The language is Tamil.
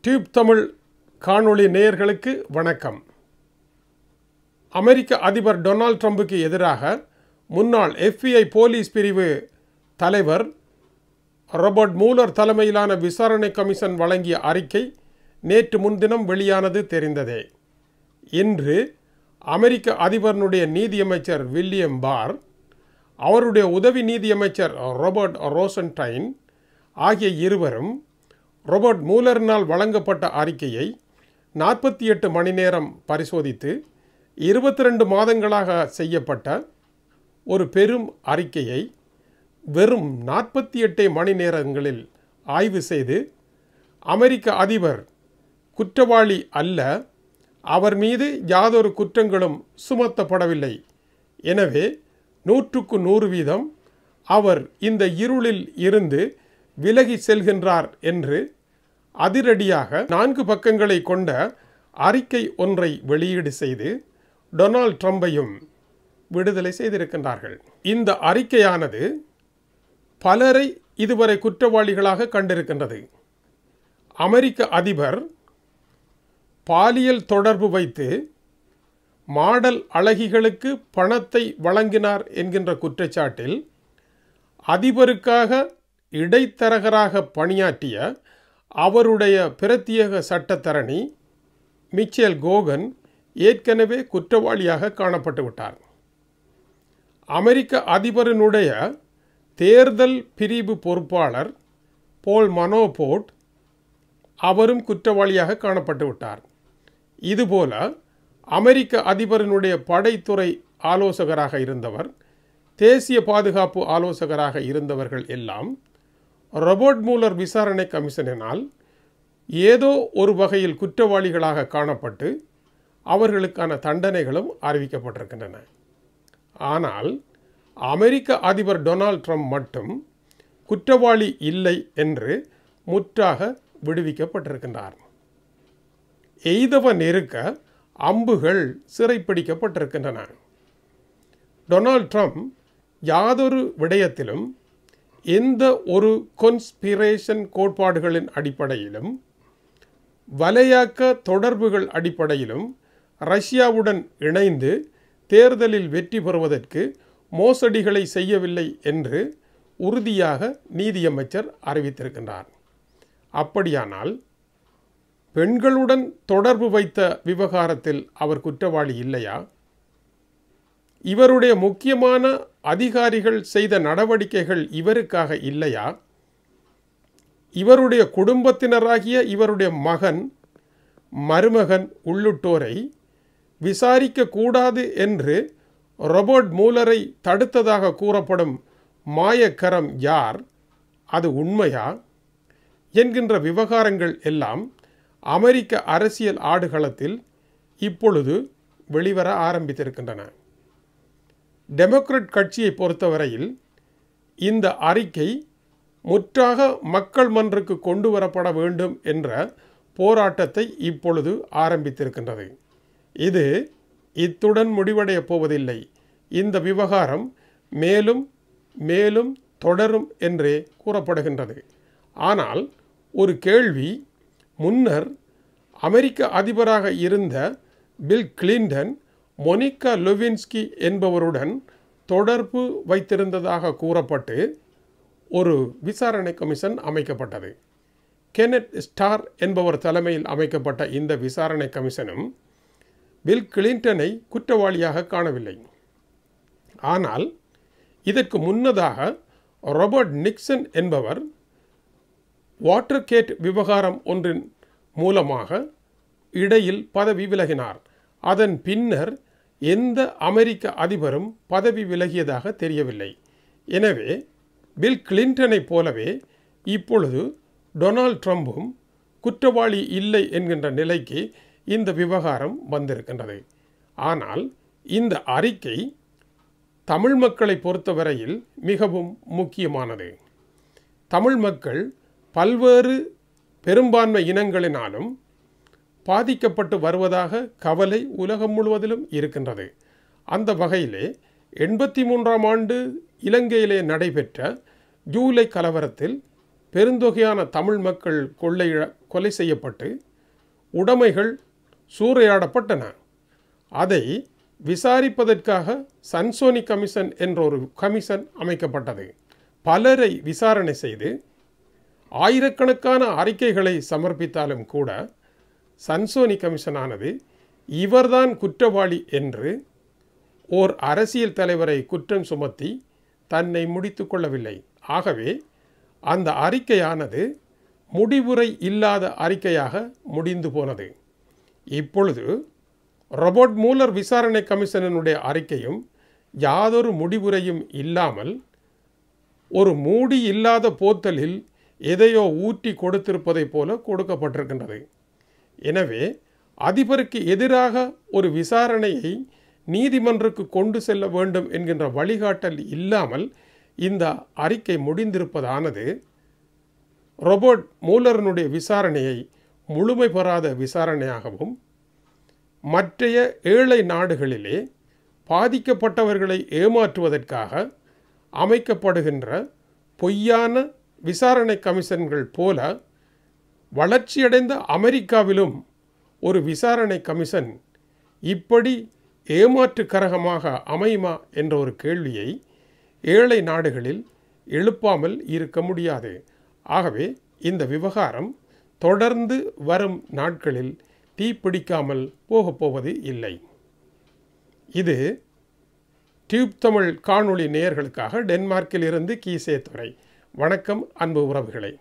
டியூப் தமிழ் காணொளி நேயர்களுக்கு வணக்கம். அமெரிக்க அதிபர் டொனால்ட் ட்ரம்புக்கு எதிராக முன்னாள் எஃபிஐ போலீஸ் பிரிவு தலைவர் ராபர்ட் மூலர் தலைமையிலான விசாரணை கமிஷன் வழங்கிய அறிக்கை நேற்று முன்தினம் வெளியானது தெரிந்ததே. இன்று அமெரிக்க அதிபரனுடைய நீதியமைச்சர் வில்லியம் பார் அவருடைய உதவி நீதியமைச்சர் ராபர்ட் ரோசன்டைன் ஆகிய இருவரும் ராபர்ட் மூலரினால் வழங்கப்பட்ட அறிக்கையை நாற்பத்தி எட்டு மணி நேரம் பரிசோதித்து இருபத்தி ரெண்டு மாதங்களாக செய்யப்பட்ட ஒரு பெரும் அறிக்கையை வெறும் நாற்பத்தி எட்டு மணி நேரங்களில் ஆய்வு செய்து அமெரிக்க அதிபர் குற்றவாளி அல்ல அவர் மீது யாதொரு குற்றங்களும் சுமத்தப்படவில்லை. எனவே நூற்றுக்கு நூறு வீதம் அவர் இந்த இருளில் இருந்து விலகி செல்கின்றார் என்று அதிரடியாக நான்கு பக்கங்களை கொண்ட அறிக்கை ஒன்றை வெளியீடு செய்து டொனால்ட் ட்ரம்பையும் விடுதலை செய்திருக்கின்றார்கள். இந்த அறிக்கையானது பலரை இதுவரை குற்றவாளிகளாக கண்டிருக்கின்றது. அமெரிக்க அதிபர் பாலியல் தொடர்பு வைத்து மாடல் அழகிகளுக்கு பணத்தை வழங்கினார் என்கின்ற குற்றச்சாட்டில் அதிபருக்காக இடைத்தரகராக பணியாற்றிய அவருடைய பிரத்யேக சட்டத்தரணி மிச்சேல் கோகன் ஏற்கனவே குற்றவாளியாக காணப்பட்டு விட்டார். அமெரிக்க அதிபரினுடைய தேர்தல் பிரிவு பொறுப்பாளர் போல் மனோபோட் அவரும் குற்றவாளியாக காணப்பட்டு விட்டார். இதுபோல அமெரிக்க அதிபரினுடைய படைத்துறை ஆலோசகராக இருந்தவர் தேசிய பாதுகாப்பு ஆலோசகராக இருந்தவர்கள் எல்லாம் ரொபோட் மூலர் விசாரணை கமிஷனினால் ஏதோ ஒரு வகையில் குற்றவாளிகளாக காணப்பட்டு அவர்களுக்கான தண்டனைகளும் அறிவிக்கப்பட்டிருக்கின்றன. ஆனால் அமெரிக்க அதிபர் டொனால்ட் ட்ரம்ப் மட்டும் குற்றவாளி இல்லை என்று முற்றாக விடுவிக்கப்பட்டிருக்கின்றார். எய்தவன் இருக்க அம்புகள் சிறைப்பிடிக்கப்பட்டிருக்கின்றன. டொனால்ட் ட்ரம்ப் யாதொரு விடயத்திலும் எந்த ஒரு கொன்ஸ்பிரேஷன் கோட்பாடுகளின் அடிப்படையிலும் வலையாக்க தொடர்புகள் அடிப்படையிலும் ரஷ்யாவுடன் இணைந்து தேர்தலில் வெற்றி பெறுவதற்கு மோசடிகளை செய்யவில்லை என்று உறுதியாக நீதியமைச்சர் அறிவித்திருக்கின்றார். அப்படியானால் பெண்களுடன் தொடர்பு வைத்த விவகாரத்தில் அவர் குற்றவாளி இல்லையா? இவருடைய முக்கியமான அதிகாரிகள் செய்த நடவடிக்கைகள் இவருக்காக இல்லையா? இவருடைய குடும்பத்தினராகிய இவருடைய மகன் மருமகன் உள்ளிட்டோரை விசாரிக்க கூடாது என்று ரொபர்ட் மூலரை தடுத்ததாக கூறப்படும் மாயக்கரம் யார்? அது உண்மையா? என்கின்ற விவகாரங்கள் எல்லாம் அமெரிக்க அரசியல் ஆடுகளத்தில் இப்பொழுது வெளிவர ஆரம்பித்திருக்கின்றன. டெமோக்ரட் கட்சியை பொறுத்தவரையில் இந்த அறிக்கை முற்றாக மக்கள் மன்றுக்கு கொண்டு வரப்பட வேண்டும் என்ற போராட்டத்தை இப்பொழுது ஆரம்பித்திருக்கின்றது. இது இத்துடன் முடிவடையப் போவதில்லை. இந்த விவகாரம் மேலும் மேலும் தொடரும் என்றே கூறப்படுகின்றது. ஆனால் ஒரு கேள்வி முன்னர் அமெரிக்க அதிபராக இருந்த பில் கிளின்டன் மொனிகா லுவின்ஸ்கி என்பவருடன் தொடர்பு வைத்திருந்ததாக கூறப்பட்டு ஒரு விசாரணை கமிஷன் அமைக்கப்பட்டது. கெனட் ஸ்டார் என்பவர் தலைமையில் அமைக்கப்பட்ட இந்த விசாரணை கமிஷனும் பில் கிளின்டனை குற்றவாளியாக காணவில்லை. ஆனால் இதற்கு முன்னதாக ராபர்ட் நிக்சன் என்பவர் வாட்டர் கேட் விவகாரம் ஒன்றின் மூலமாக இடையில் பதவி விலகினார். அதன் பின்னர் எந்த அமெரிக்க அதிபரும் பதவி விலகியதாக தெரியவில்லை. எனவே பில் கிளின்டனைப் போலவே இப்பொழுது டொனால்ட் ட்ரம்பும் குற்றவாளி இல்லை என்கின்ற நிலைக்கு இந்த விவகாரம் வந்திருக்கின்றது. ஆனால் இந்த அறிக்கை தமிழ் மக்களை பொறுத்தவரையில் மிகவும் முக்கியமானது. தமிழ் மக்கள் பல்வேறு பெரும்பான்மை இனங்களினாலும் பாதிக்கப்பட்டு வருவதாக கவலை உலகம் முழுவதிலும் இருக்கின்றது. அந்த வகையிலே எண்பத்தி மூன்றாம் ஆண்டு இலங்கையிலே நடைபெற்ற ஜூலை கலவரத்தில் பெருந்தொகையான தமிழ் மக்கள் கொள்ளை கொலை செய்யப்பட்டு உடைமைகள் சூறையாடப்பட்டன. அதை விசாரிப்பதற்காக சன்சோனி கமிஷன் என்ற ஒரு கமிஷன் அமைக்கப்பட்டது. பலரை விசாரணை செய்து ஆயிரக்கணக்கான அறிக்கைகளை சமர்ப்பித்தாலும் கூட சன்சோனி கமிஷனானது இவர்தான் குற்றவாளி என்று ஓர் அரசியல் தலைவரை குற்றம் சுமத்தி தன்னை முடித்து கொள்ளவில்லை. ஆகவே அந்த அறிக்கையானது முடிவுரை இல்லாத அறிக்கையாக முடிந்து போனது. இப்பொழுது ரொபோட் மூலர் விசாரணை கமிஷனனுடைய அறிக்கையும் யாதொரு முடிவுரையும் இல்லாமல் ஒரு மூடி இல்லாத போத்தலில் எதையோ ஊற்றி கொடுத்திருப்பதைப் போல கொடுக்கப்பட்டிருக்கின்றது. எனவே அதிபருக்கு எதிராக ஒரு விசாரணையை நீதிமன்றுக்கு கொண்டு செல்ல வேண்டும் என்கின்ற வழிகாட்டல் இல்லாமல் இந்த அறிக்கை முடிந்திருப்பதானது? ரொபர்ட் மூலரனுடைய விசாரணையை முழுமை பெறாத விசாரணையாகவும் மற்றைய ஏழை நாடுகளிலே பாதிக்கப்பட்டவர்களை ஏமாற்றுவதற்காக அமைக்கப்படுகின்ற பொய்யான விசாரணை கமிஷன்கள் போல வளர்ச்சியடைந்த அமெரிக்காவிலும் ஒரு விசாரணை கமிஷன் இப்படி ஏமாற்று கரகமாக அமையுமா என்ற ஒரு கேள்வியை ஏழை நாடுகளில் எழுப்பாமல் இருக்க முடியாது. ஆகவே இந்த விவகாரம் தொடர்ந்து வரும் நாட்களில் தீப்பிடிக்காமல் போகப் போவது இல்லை. இது டியூப் தமிழ் காணொளி நேயர்களுக்காக டென்மார்க்கில் இருந்து கீசே துறை வணக்கம் அன்பு உறவுகளை.